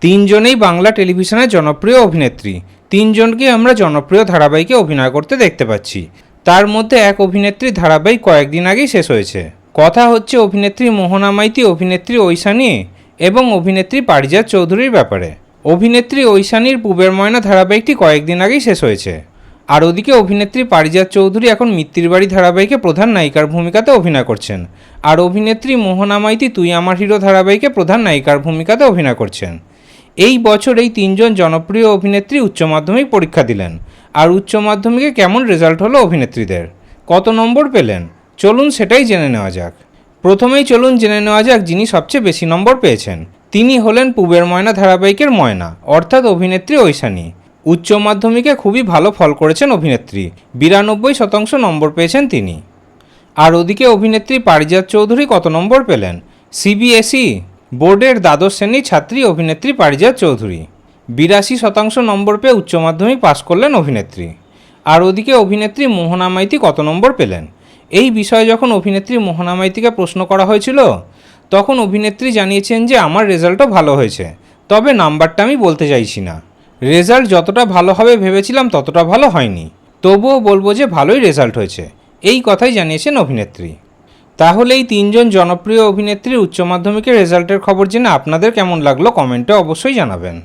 তিনজনেই বাংলা টেলিভিশনের জনপ্রিয় অভিনেত্রী। তিনজনকে আমরা জনপ্রিয় ধারাবাহিকে অভিনয় করতে দেখতে পাচ্ছি। তার মধ্যে এক অভিনেত্রী ধারাবাহিক কয়েকদিন আগেই শেষ হয়েছে। কথা হচ্ছে অভিনেত্রী মোহনা মাইতি, অভিনেত্রী ঐশানী এবং অভিনেত্রী পারিজাত চৌধুরীর ব্যাপারে। অভিনেত্রী ঐশানীর পূবের ময়না ধারাবাহিকটি কয়েকদিন আগেই শেষ হয়েছে। আর ওদিকে অভিনেত্রী পারিজাত চৌধুরী এখন মিত্তির বাড়ি ধারাবাহিকে প্রধান নায়িকার ভূমিকাতে অভিনয় করছেন। আর অভিনেত্রী মোহনা মাইতি, তুই আমার হিরো ধারাবাহিকে প্রধান নায়িকার ভূমিকাতে অভিনয় করছেন। এই বছর এই তিনজন জনপ্রিয় অভিনেত্রী উচ্চ মাধ্যমিক পরীক্ষা দিলেন। আর উচ্চ মাধ্যমিকে কেমন রেজাল্ট হলো অভিনেত্রীদের? কত নম্বর পেলেন? চলুন সেটাই জেনে নেওয়া যাক। প্রথমেই চলুন জেনে নেওয়া যাক যিনি সবচেয়ে বেশি নম্বর পেয়েছেন। তিনি হলেন পুবের ময়না ধারাবাহিকের ময়না, অর্থাৎ অভিনেত্রী ঐশানী। উচ্চ মাধ্যমিকে খুবই ভালো ফল করেছেন অভিনেত্রী। বিরানব্বই শতাংশ নম্বর পেয়েছেন তিনি। আর ওদিকে অভিনেত্রী পারিজাত চৌধুরী কত নম্বর পেলেন? সিবিএসই বোর্ডের দ্বাদশ শ্রেণির ছাত্রী অভিনেত্রী পারিজাত চৌধুরী। বিরাশি শতাংশ নম্বর পেয়ে উচ্চ মাধ্যমিক পাশ করলেন অভিনেত্রী। আর ওদিকে অভিনেত্রী মোহনা মাইতি কত নম্বর পেলেন? এই বিষয়ে যখন অভিনেত্রী মোহনা মাইতিকে প্রশ্ন করা হয়েছিল, তখন অভিনেত্রী জানিয়েছেন যে আমার রেজাল্টও ভালো হয়েছে। তবে নাম্বারটা আমি বলতে চাইছি না। রেজাল্ট যতটা ভালো হবে ভেবেছিলাম ততটা ভালো হয়নি। তবুও বলব যে ভালোই রেজাল্ট হয়েছে। এই কথাই জানিয়েছেন অভিনেত্রী। তাহলে এই তিনজন জনপ্রিয় অভিনেত্রীর উচ্চ মাধ্যমিকের রেজাল্টের খবর জেনে আপনাদের কেমন লাগল কমেন্টে অবশ্যই জানাবেন।